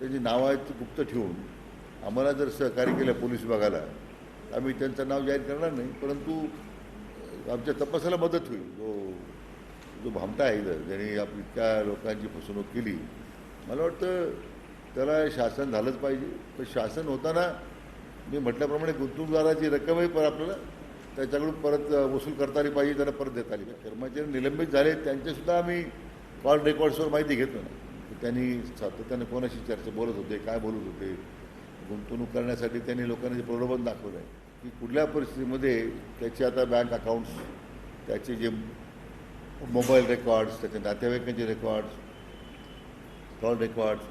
त्यांची नावं आहेत ती गुप्त ठेवून आम्हाला जर सहकार्य केलं पोलीस विभागाला आम्ही त्यांचं नाव जाहीर करणार नाही परंतु आमच्या तपासाला मदत होईल. जो जो भामटा आहे जर ज्याने आप इतक्या लोकांची फसवणूक केली मला वाटतं त्याला शासन झालंच पाहिजे. पण शासन होताना मी म्हटल्याप्रमाणे गुंतवणूकदाराची रक्कमही पर आपल्याला त्याच्याकडून परत वसूल करता आली पाहिजे त्याला परत देता आली कर्मचारी निलंबित झाले त्यांचेसुद्धा आम्ही कॉल रेकॉर्ड्सवर माहिती घेतो ना त्यांनी सातत्याने कोणाशी चर्चा बोलत होते काय बोलत होते गुंतवणूक करण्यासाठी त्यांनी लोकांना प्रलोभन दाखवलं आहे की कुठल्या परिस्थितीमध्ये त्याचे आता बँक अकाउंट्स त्याचे जे मोबाईल रेकॉर्ड्स त्याच्या नातेवाईकांचे रेकॉर्ड्स कॉल रेकॉर्ड्स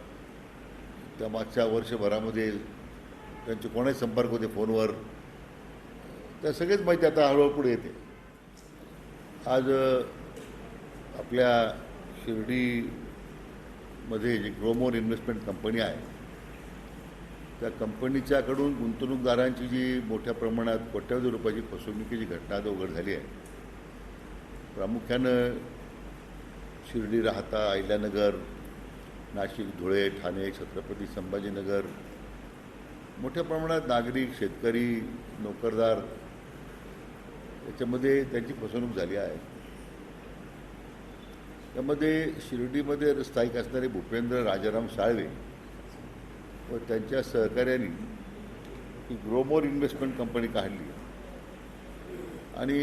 त्या मागच्या वर्षभरामध्ये त्यांचे कोणाही संपर्क होते फोनवर त्या सगळीच माहिती आता हळूहळू पुढे येते. आज आपल्या शिर्डी मध्ये जी ग्रोमोर इन्व्हेस्टमेंट कंपनी आहे त्या कंपनीच्याकडून गुंतवणूकदारांची जी मोठ्या प्रमाणात कोट्यावधी रुपयाची फसवणुकीची घटना आता उघड झाली आहे. प्रामुख्यानं शिर्डी राहता अहिल्यानगर नाशिक धुळे ठाणे छत्रपती संभाजीनगर मोठ्या प्रमाणात नागरिक शेतकरी नोकरदार याच्यामध्ये त्यांची फसवणूक झाली आहे. त्यामध्ये शिर्डीमध्ये स्थायिक असणारे भूपेंद्र राजाराम साळवे व त्यांच्या सहकार्याने ही ग्रोमोर इन्व्हेस्टमेंट कंपनी काढली. आणि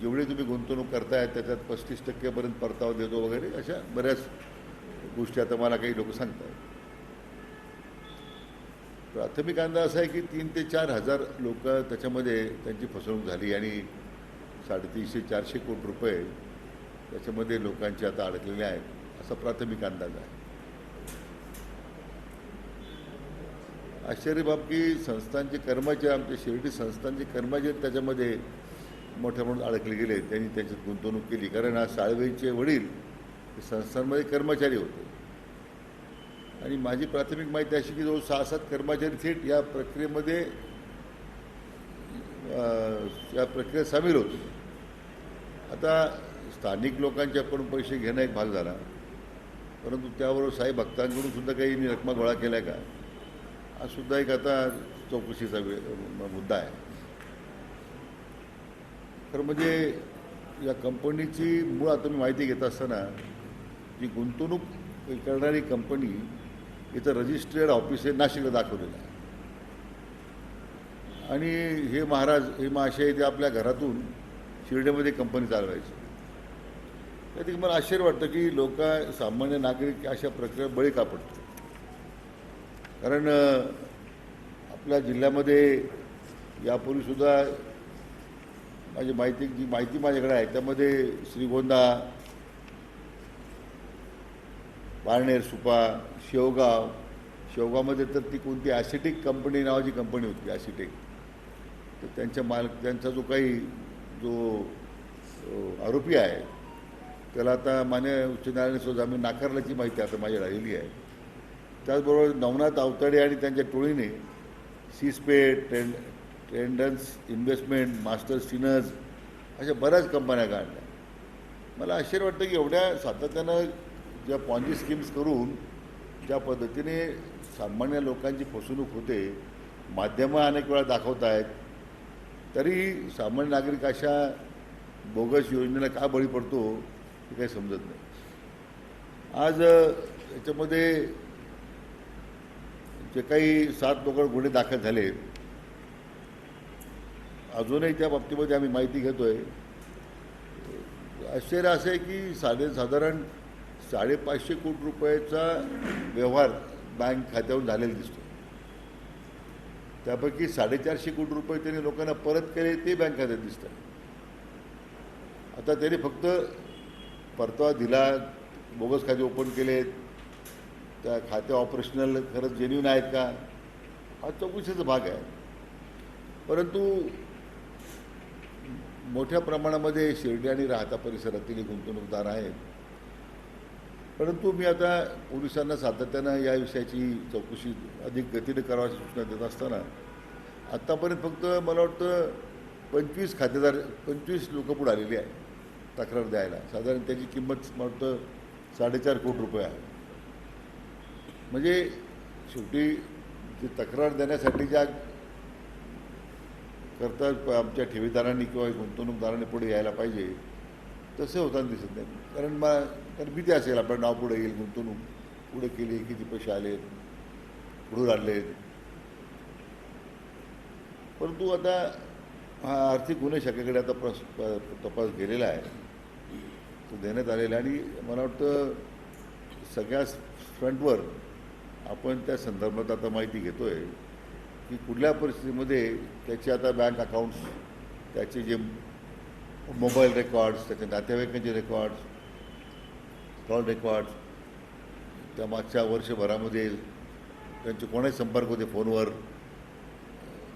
जेवढी तुम्ही गुंतवणूक करताय त्याच्यात पस्तीस टक्केपर्यंत परतावा देतो वगैरे अशा बऱ्याच गोष्टी आता मला काही लोक सांगतात प्राथमिक अंदाज असा आहे की तीन ते चार हजार लोक त्याच्यामध्ये त्यांची फसवणूक झाली आणि साडेतीनशे चारशे कोटी रुपये त्याच्यामध्ये लोकांचे आता अडकलेले आहेत असा प्राथमिक अंदाज आहे. आश्चर्य बाब की संस्थांचे कर्मचारी आमच्या शिर्डी संस्थांचे कर्मचारी त्याच्यामध्ये मोठ्या प्रमाणात अडकले गेले त्यांनी त्याच्यात गुंतवणूक केली. कारण आज साळवेंचे वडील हे संस्थांमध्ये कर्मचारी होते. आणि माझी प्राथमिक माहिती अशी की जवळ सहा सात कर्मचारी थेट या प्रक्रियेमध्ये या प्रक्रियेत सामील होते. आता स्थानिक लोकांच्याकडून पैसे घेणं एक भाग झाला. परंतु त्याबरोबर साई भक्तांकडून सुद्धा काही रकमा गोळा केल्या का? हा सुद्धा एक आता चौकशीचा मुद्दा आहे. तर म्हणजे या कंपनीची मुळात तुम्ही माहिती घेत असताना जी गुंतवणूक करणारी कंपनी इथं रजिस्ट्रेड ऑफिस हे नाशिकला दाखवलेलं आहे. आणि हे महाराज हे महाशय ते आपल्या घरातून शिर्डीमध्ये कंपनी चालवायची. त्यात मला आश्चर्य वाटतं की लोक सामान्य नागरिक अशा प्रक्रिया बळी का पडतो कारण आपल्या जिल्ह्यामध्ये यापूर्वीसुद्धा माझी माहिती जी माहिती माझ्याकडे आहे त्यामध्ये श्रीगोंदा पारनेर सुपा शेवगाव शेवगावमध्ये तर ती कोणती ॲसिटिक कंपनी नावाची कंपनी होती ॲसिटिक तर त्यांच्या मालक त्यांचा जो काही जो आरोपी आहे त्याला आता मान्य उच्च न्यायालयाने सुद्धा आम्ही नाकारल्याची माहिती आता माझी राहिलेली आहे. त्याचबरोबर नवनाथ अवताडे आणि त्यांच्या टोळीने सीस्पे ट्रेंड ट्रेंडन्स इन्व्हेस्टमेंट मास्टर सिनर्स अशा बऱ्याच कंपन्या काढल्या. मला आश्चर्य वाटतं की एवढ्या सातत्यानं ज्या पॉन्जी स्कीम्स करून ज्या पद्धतीने सामान्य लोकांची फसवणूक होते माध्यमं अनेक वेळा दाखवत आहेत तरी सामान्य नागरिक अशा बोगस योजनेला का बळी पडतो? हे काही समजत नाही. आज याच्यामध्ये जे काही सात लोक गुन्हे दाखल झाले अजूनही त्या बाबतीमध्ये आम्ही माहिती घेतोय. आश्चर्य असं आहे की साधे साधारण साडेपाचशे कोटी रुपयाचा व्यवहार बँक खात्यावरून झालेला दिसतो. त्यापैकी साडेचारशे कोटी रुपये त्यांनी लोकांना परत केले ते बँक खात्यात दिसतात. आता त्यांनी फक्त परतावा दिला बोगस खाते ओपन केलेत. त्या खाते ऑपरेशनल खरंच जेन्युन आहेत का? हा चौकशीचा भाग आहे. परंतु मोठ्या प्रमाणामध्ये शिर्डी आणि राहता परिसरातील गुंतवणूकदार आहेत. परंतु मी आता पोलिसांना सातत्यानं या विषयाची चौकशी अधिक गतीने करावाची सूचना देत असताना आत्तापर्यंत फक्त मला वाटतं पंचवीस खातेदार पंचवीस लोकं पुढे आलेली आहे तक्रार द्यायला. साधारण त्याची किंमत वाटतं साडेचार कोटी रुपये आहे. म्हणजे शेवटी जे तक्रार देण्यासाठी ज्या करता आमच्या ठेवीदारांनी किंवा गुंतवणूकदारांनी पुढे यायला पाहिजे तसे होताना दिसत नाही. कारण मा कारण भीती असेल आपलं नाव पुढे येईल गुंतवणूक पुढे केली किती पैसे आलेत पुढून आणलेत परंतु आता हा आर्थिक गुन्हे शाखेकडे आता प्रस तपास गेलेला आहे. तो देण्यात आलेला आहे. आणि मला वाटतं सगळ्या फ्रंटवर आपण त्या संदर्भात आता माहिती घेतो आहे की कुठल्या परिस्थितीमध्ये त्याचे आता बँक अकाउंट्स त्याचे जे मोबाईल रेकॉर्ड्स त्याच्या नातेवाईकांचे रेकॉर्ड्स कॉल रेकॉर्ड्स त्या मागच्या वर्षभरामध्ये त्यांचे कोणाही संपर्क होते फोनवर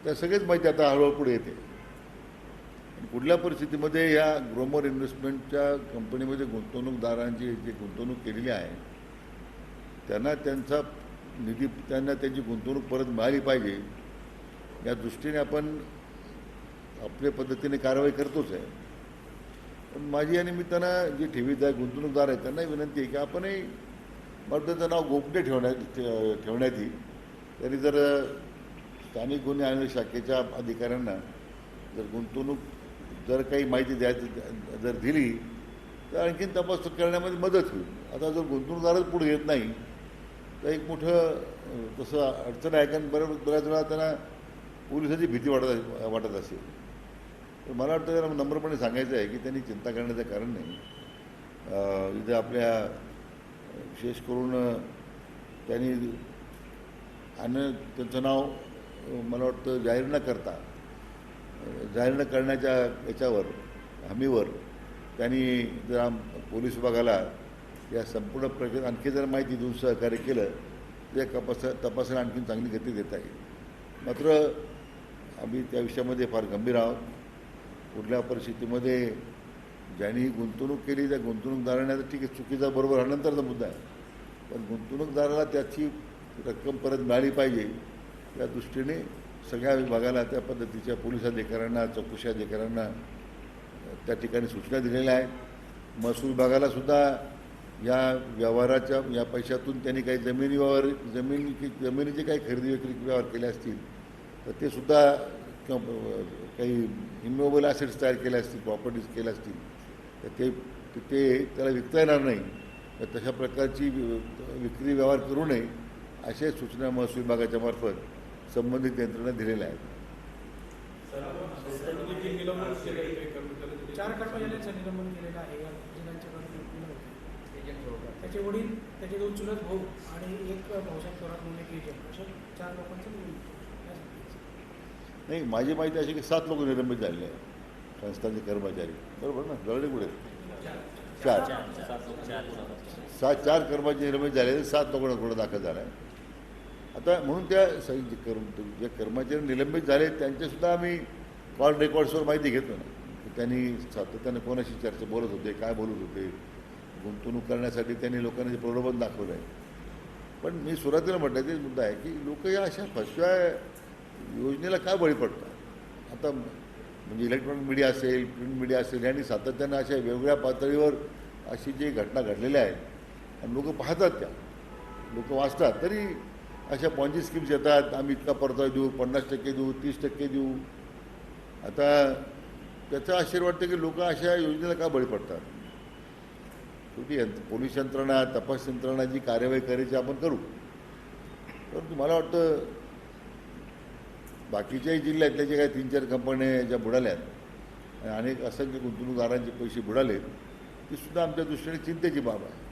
त्या सगळीच माहिती आता हळूहळू पुढे येते. कुठल्या परिस्थितीमध्ये या ग्रोमर इन्व्हेस्टमेंटच्या कंपनीमध्ये गुंतवणूकदारांची जी गुंतवणूक केलेली आहे त्यांना त्यांचा निधी त्यांना त्यांची गुंतवणूक परत मिळाली पाहिजे या दृष्टीने आपण आपल्या पद्धतीने कारवाई करतोच आहे. पण माझी या निमित्तानं जे ठेवीदार गुंतवणूकदार आहेत त्यांना विनंती आहे की आपणही मला त्याचं नाव गोपनीय ठेवण्यात ठे- ठेवण्यात येईल. तरी जर स्थानिक गुन्हे आणि शाखेच्या अधिकाऱ्यांना जर गुंतवणूक जर काही माहिती द्यायची जर दिली तर आणखीन तपास करण्यामध्ये मदत होईल. आता जर गुंतवणूकदारच पुढे येत नाही तर एक मोठं तसं अडचण आहे कारण बऱ्याच बऱ्याच वेळा त्यांना पोलिसाची भीती वाटत वाटत असेल. तर मला वाटतं त्यांना नम्रपणे सांगायचं आहे की त्यांनी चिंता करण्याचं कारण नाही. इथे इथं आपल्या विशेष करून त्यांनी आणि त्यांचं नाव मला वाटतं जाहीर न करता जाहीर न करण्याच्या याच्यावर हमीवर त्यांनी जर पोलीस विभागाला या संपूर्ण प्रक्रियेत आणखी जर माहिती देऊन सहकार्य केलं तर या तपास तपासाला आणखी चांगली गती देता येईल. मात्र आम्ही त्या विषयामध्ये फार गंभीर आहोत. कुठल्या परिस्थितीमध्ये ज्यांनी गुंतवणूक केली त्या गुंतवणूकदाराने तर ठीक आहे चुकीचा बरोबर हा नंतरचा मुद्दा आहे. पण गुंतवणूकदाराला त्याची रक्कम परत मिळाली पाहिजे त्या दृष्टीने सगळ्या विभागाला त्या पद्धतीच्या पोलीस अधिकाऱ्यांना चौकशी अधिकाऱ्यांना त्या ठिकाणी सूचना दिलेल्या आहेत. महसूल विभागाला सुद्धा या व्यवहाराच्या या पैशातून त्यांनी काही जमिनी व्यवहार जमिनी जमिनीचे काही खरेदी विक्री व्यवहार केले असतील तर ते सुद्धा किंवा काही इमोबल असेट्स तयार केले असतील प्रॉपर्टीज केल्या असतील तर ते ते- त्याला विकता येणार नाही. तर तशा प्रकारची विक्री व्यवहार करू नये अशा सूचना महसूल विभागाच्या मार्फत संबंधित यंत्रणा दिलेल्या आहेत. चार कर्मचाऱ्यांचं निलंबन केलेलं आहे. या जिल्ह्यांच्या त्याचे वडील त्याचे दोन चुलत भाऊ आणि एक भाऊसाहेब थोरात म्हणून एक एजंट अशा चार लोकांचं निलंबन केलं. नाही माझी माहिती अशी की सात लोक निलंबित झालेले आहेत. संस्थांचे कर्मचारी. बरोबर ना? जवळ कुठे? चार. सात चार कर्मचारी निलंबित झाले आहेत, सात लोकांना गुन्हा दाखल झाला आहे आता म्हणून त्या सही जे कर्म जे कर्मचारी निलंबित झाले त्यांच्यासुद्धा आम्ही कॉल रेकॉर्ड्सवर माहिती घेतो ना त्यांनी सातत्याने कोणाशी चर्चा बोलत होते काय बोलत होते गुंतवणूक करण्यासाठी त्यांनी लोकांना प्रलोभन दाखवलं आहे पण मी सुरुवातीला म्हटलं तेच मुद्दा आहे की लोक या अशा फसव्या योजनेला काय बळी पडतात? आता म्हणजे इलेक्ट्रॉनिक मीडिया असेल प्रिंट मीडिया असेल यांनी सातत्यानं अशा वेगवेगळ्या पातळीवर अशी जी घटना घडलेल्या आहेत आणि लोक पाहतात त्या. लोक वाचतात तरी अशा पॉन्जी स्कीम्स येतात. आम्ही इतका परतावा देऊ पन्नास टक्के देऊ तीस टक्के देऊ. आता त्याचा आश्चर्य वाटतं की लोक अशा योजनेला का बळी पडतात? शेवटी यंत्र पोलीस यंत्रणा तपास यंत्रणा जी कार्यवाही करायची आपण करू. परंतु मला वाटतं बाकीच्याही जिल्ह्यातल्या जे काही तीन चार कंपन्या ज्या बुडाल्यात आणि अनेक असंख्य गुंतवणूकदारांचे पैसे बुडाले ती सुद्धा आमच्या दृष्टीने चिंतेची बाब आहे.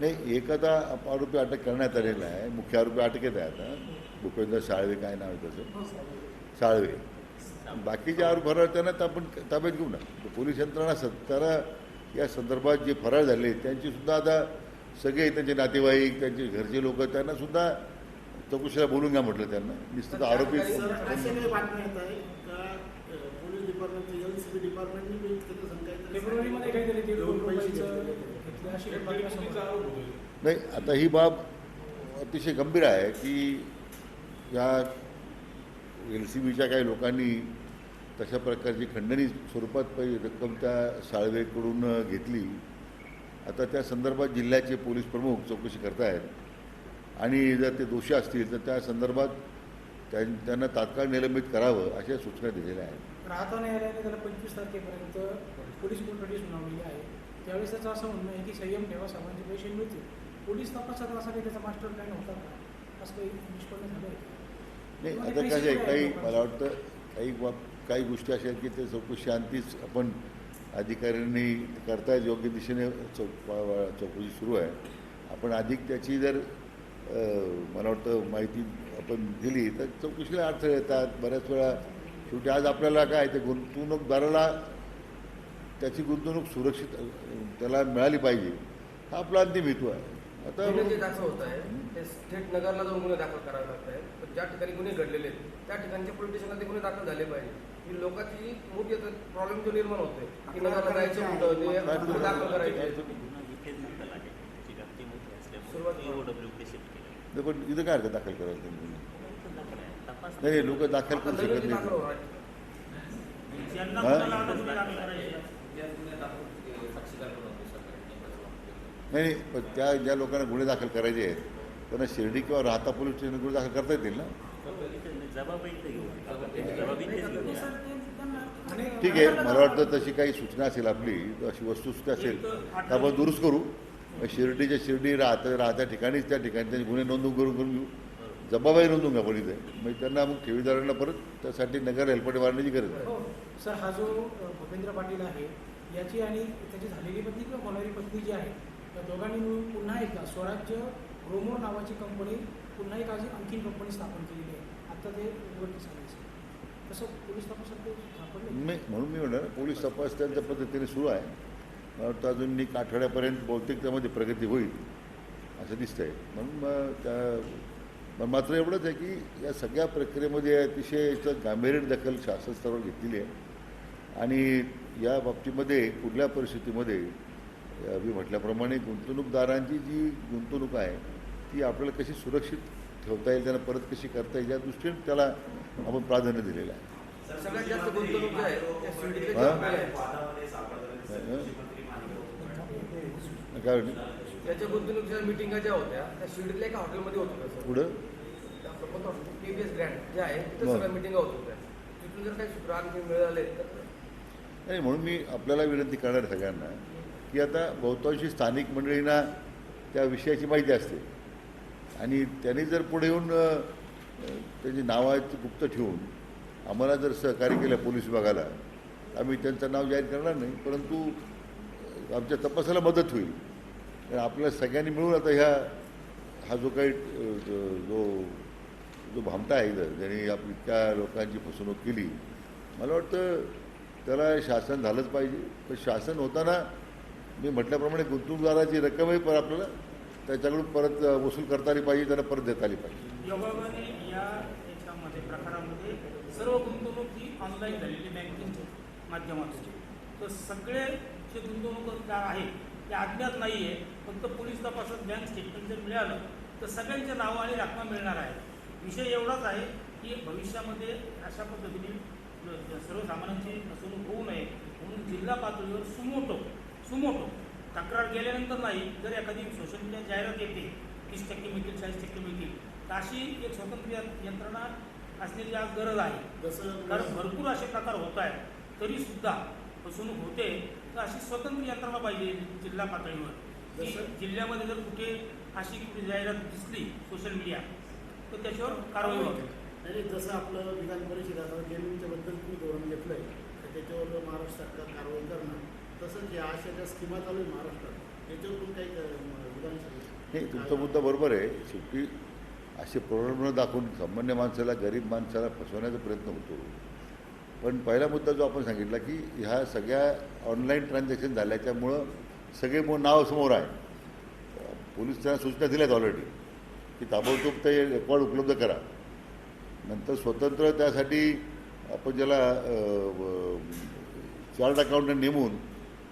नाही. हां इतर आरोपी अटक करण्यात आलेला आहे. मुख्य आरोपी अटकेत आहे आता भूपेंद्र साळवे काय नाव आहे त्याचं? साळवे बाकीचे आरोप फरार त्यांना आपण ताब्यात घेऊ ना. पोलीस यंत्रणा सत्तारा या संदर्भात जे फरार झाले त्यांची सुद्धा आता सगळे त्यांचे नातेवाईक त्यांचे घरचे लोक त्यांना सुद्धा चौकशीला बोलून घ्या म्हटलं त्यांना. निश्चित आरोपी. नाही? आता ही बाब अतिशय गंभीर आहे की या एल सी बीच्या काही लोकांनी तशा प्रकारची खंडणी स्वरूपात रक्कम त्या साळवेकडून घेतली. आता त्या संदर्भात जिल्ह्याचे पोलीस प्रमुख चौकशी करतायत. आणि जर ते दोषी असतील तर त्या संदर्भात त्यां- त्यांना तात्काळ निलंबित करावं अशा सूचना दिलेल्या आहेत. राहता न्यायालयाने त्याला पंचवीस तारखेपर्यंत पोलीस कोठडी सुनावलेली आहे. त्यावेळेस त्याचं असं म्हणणं आहे की संयम ठेवा सर्वांचे पैसे मिळतील. पोलीस तपासात असा काही त्याचा मास्टर प्लॅन होता का? असं काही निष्पन्न झालं? नाही ते आता कसं आहे काही मला वाटतं काही काही गोष्टी अशा आहेत की ते चौकशी अंतीच आपण अधिकाऱ्यांनी करतायत योग्य दिशेने चौक चौकशी सुरू आहे. आपण अधिक त्याची जर मला वाटतं माहिती आपण दिली तर चौकशीला अडथळे येतात. बऱ्याच वेळा शेवटी आज आपल्याला काय ते गुंतवणूकदाराला त्याची गुंतवणूक सुरक्षित त्याला मिळाली पाहिजे. हा आपला अंतिम हेतू आहे. आता म्हणजे होत आहे. ते थेट नगरला जाऊन गुन्हे दाखल करावे लागत आहेत ज्या ठिकाणी गुन्हे घडलेले आहेत त्या ठिकाणच्या पोलीस स्टेशनला ते गुन्हे दाखल झाले पाहिजे ही लोकांची मोठी प्रॉब्लेम जो निर्माण होतोय की नगरला जायचं कुठं ते गुन्हे दाखल करायचे. इथं काय हरकत दाखल करायचं नाही नाही लोक दाखल करू शकत नाही. पण त्या ज्या लोकांना गुन्हे दाखल करायचे आहेत त्यांना शिर्डी किंवा राहता पोलीस स्टेशन गुन्हे दाखल करता येतील ना? ठीक आहे मला वाटतं तशी काही सूचना असेल आपली अशी वस्तुस्थिती असेल तर आपण दुरुस्त करू. शिर्डीच्या शिर्डी राहत्या राहत्या ठिकाणीच त्या ठिकाणी त्यांनी गुन्हे नोंदवून करून करून घेऊ. जबाबदारी नोंदवून घ्या आपण इथे म्हणजे त्यांना मग ठेवीदारांना परत त्यासाठी नगर हेल्पटे वाढण्याची गरज आहे हो, सर हा जो भूपेंद्र पाटील आहे याची आणि त्याची झालेली पत्नी किंवा होणारी पत्नी जी आहे त्या दोघांनी मिळून पुन्हा एकदा स्वराज्य रोमो नावाची कंपनी पुन्हा एक अजून आणखीन कंपनी स्थापन केलेली आहे. आता ते उघडकीस आले तसं पोलीस तपासात मी म्हणून मी म्हणणार पोलीस तपास त्यांच्या पद्धतीने सुरू आहे. मला वाटतं अजून एक आठवड्यापर्यंत बहुतेक त्यामध्ये प्रगती होईल असं दिसतंय. म्हणून मग त्या पण मात्र एवढंच आहे की या सगळ्या प्रक्रियेमध्ये अतिशय याचं गांभीर्य दखल शासन स्तरावर घेतलेली आहे. आणि या बाबतीमध्ये कुठल्या परिस्थितीमध्ये मी म्हटल्याप्रमाणे गुंतवणूकदारांची जी गुंतवणूक आहे ती आपल्याला कशी सुरक्षित ठेवता येईल त्यांना परत कशी करता येईल या दृष्टीने त्याला आपण प्राधान्य दिलेलं आहे. गुंतवणूक काय? त्याच्या गुंतवणुकीच्या मिटिंगा ज्या होत्या त्या शिर्डीतल्या एका हॉटेलमध्ये होत होत्या सर? पुढं केबीएस ग्रँड जे आहे तिथं बरं. सगळ्या मिटिंगा होत होत्या. तिथून जर काही सूत्र आणखी मिळाले तर? नाही म्हणून मी आपल्याला विनंती करणार आहे सगळ्यांना की आता बहुतांशी स्थानिक मंडळींना त्या विषयाची माहिती असते. आणि त्यांनी जर पुढे येऊन त्यांची नावं नावाची गुप्त ठेवून आम्हाला जर सहकार्य केलं पोलीस विभागाला आम्ही त्यांचं नाव जाहीर करणार नाही परंतु आमच्या तपासाला मदत होईल. कारण आपल्या सगळ्यांनी मिळून आता ह्या हा जो काही जो जो भामटा आहे जर ज्याने आप इतक्या लोकांची फसवणूक केली मला वाटतं त्याला शासन झालंच पाहिजे. पण शासन होताना मी म्हटल्याप्रमाणे गुंतवणूकदाराची रक्कमही पण आपल्याला त्याच्याकडून परत वसूल करता आली पाहिजे त्यांना परत देता आली पाहिजे. या याच्यामध्ये प्रकारामध्ये सर्व गुंतवणूक ही ऑनलाईन झालेली बँकिंगच्या माध्यमातून. तर सगळे जे गुंतवणूकदार आहेत ते अज्ञात नाही आहे फक्त पोलीस तपासात बँक स्टेटमेंट जर मिळालं तर सगळ्यांच्या नावं आणि रकमा मिळणार आहे. विषय एवढाच आहे की भविष्यामध्ये अशा पद्धतीने सर्वसामान्यांची फसवणूक होऊ नये म्हणून जिल्हा पातळीवर सुमोटो सुमोटो. तक्रार गेल्यानंतर नाही जर एखादी सोशल मीडिया जाहिरात येते तीस टक्के मिळतील चाळीस टक्के मिळतील तर अशी एक स्वतंत्र यंत्रणा असण्याची आज गरज आहे. जसं कारण भरपूर असे प्रकार होत आहेत तरी सुद्धा फसवणूक होते तर अशी स्वतंत्र यंत्रणा पाहिजे जिल्हा पातळीवर. जसं- जिल्ह्यामध्ये जर कुठे अशी कुठे जाहिरात दिसली सोशल मीडिया तर त्याच्यावर कारवाई व्हावी नाही जसं आपलं विधान परिषदेत गेमिंगच्या बद्दल तुम्ही धोरण घेतलंय तर त्याच्यावर महाराष्ट्र सरकार कारवाई करणं तसंच या अशा ज्या स्कीमा चालू आहे महाराष्ट्रात. त्याच्यावर पण काही नाही तुमचा मुद्दा बरोबर आहे. शेवटी असे प्रॉब्लेम दाखवून सामान्य माणसाला गरीब माणसाला फसवण्याचा प्रयत्न होतो. पण पहिला मुद्दा जो आपण सांगितला की ह्या सगळ्या ऑनलाईन ट्रान्झॅक्शन झाल्याच्यामुळं सगळे मग नाव समोर आहे. पोलीस त्यांना सूचना दिल्यात ऑलरेडी की ताबडतोब ते रेकॉर्ड उपलब्ध करा. नंतर स्वतंत्र त्यासाठी आपण ज्याला चार्ट अकाउंटंट नेमून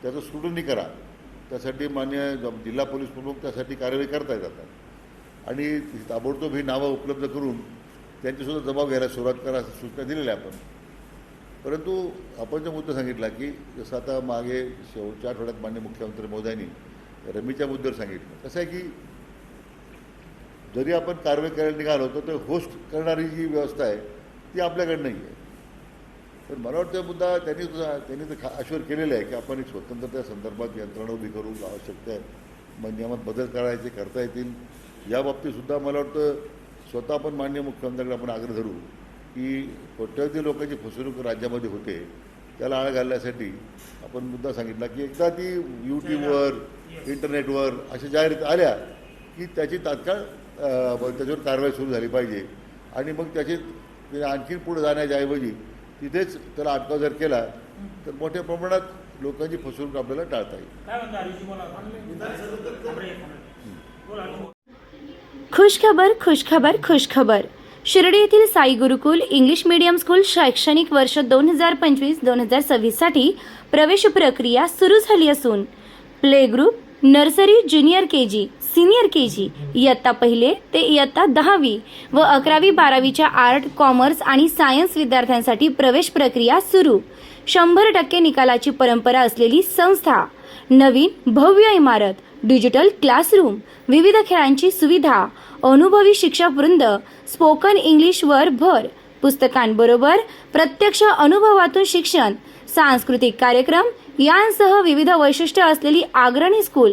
त्याचं स्क्रुटनी करा. त्यासाठी मान्य जिल्हा पोलीस प्रमुख त्यासाठी कार्यवाही करता आता. आणि ताबडतोब ही नावं उपलब्ध करून त्यांचीसुद्धा जबाब घ्यायला सुरुवात करा अशा सूचना दिलेल्या आपण. परंतु आपण जो मुद्दा सांगितला की जसं आता मागे शेवटच्या आठवड्यात मान्य मुख्यमंत्री मोदयांनी रमीच्या मुद्द्यावर सांगितलं. कसं आहे की जरी आपण कारवाई करायला निघालो तर ते होस्ट करणारी जी व्यवस्था आहे ती आपल्याकडे नाही आहे पण मला वाटतं मुद्दा त्यांनी सुद्धा- त्यांनी तर खा- आश्वर केलेलं आहे की आपण एक स्वतंत्र त्या संदर्भात यंत्रणा उभी करू आवश्यक आहे. मग नियमात बदल करायचे करता येतील. या बाबतीत सुद्धा मला वाटतं स्वतः आपण मान्य मुख्यमंत्र्यांकडे आपण आग्रह धरू की कोट्यवधी लोकांची फसवणूक राज्यामध्ये होते त्याला आळ घालण्यासाठी आपण मुद्दा सांगितला की एकदा ती यूट्यूबवर इंटरनेटवर अशा जाहिराती आल्या की त्याची तात्काळ त्याच्यावर कारवाई सुरू झाली पाहिजे. आणि मग त्याची ते आणखीन पुढे जाण्याच्या ऐवजी तिथेच त्याला अटकाव जर केला तर मोठ्या प्रमाणात लोकांची फसवणूक आपल्याला टाळता येईल. खुशखबर खुशखबर खुशखबर. शिर्डी येथील Sai Gurukul English medium school शैक्षणिक वर्ष दोन हजार पंचवीस दोन हजार सव्वीससाठी प्रवेश प्रक्रिया सुरू झाली असून play group nursery junior K G senior K G इयत्ता पहिले ते इयत्ता दहावी व अकरावी बारावीच्या आर्ट कॉमर्स आणि सायन्स विद्यार्थ्यांसाठी प्रवेश प्रक्रिया सुरू. शंभर टक्के निकालाची परंपरा असलेली संस्था नवीन भव्य इमारत डिजिटल क्लासरूम विविध खेळांची सुविधा अनुभवी शिक्षकवृंद स्पोकन इंग्लिशवर भर पुस्तकांबरोबर प्रत्यक्ष अनुभवातून शिक्षण सांस्कृतिक कार्यक्रम यांसह विविध वैशिष्ट्य असलेली आग्रणी स्कूल